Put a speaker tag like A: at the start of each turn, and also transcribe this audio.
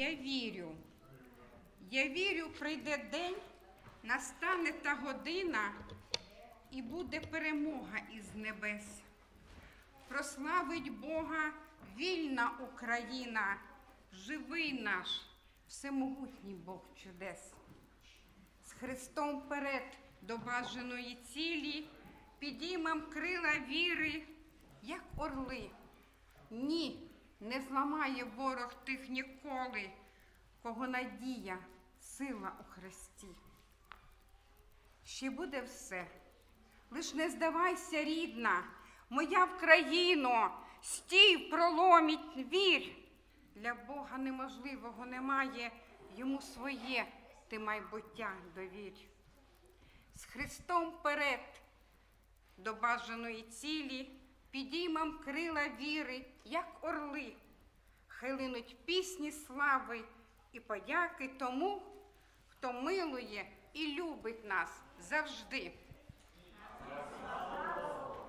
A: Я вірю, я вірю, прийде день, настане та година, і буде перемога із небес. Прославить Бога вільна Україна, живий наш, всемогутній Бог чудес. З Христом вперед до бажаної цілі, підіймем крила віри, як орли. Ні, не зламає ворог тих ніколи, кого надія, сила у Христі. Ще буде все. Лиш не здавайся, рідна, моя Вкраїно, стій в проломі, вір. Для Бога неможливого немає, йому своє ти майбуття довір. З Христом вперед до бажаної цілі, підіймем крила віри, як орли, хилинуть пісні слави і подяки тому, хто милує і любить нас завжди.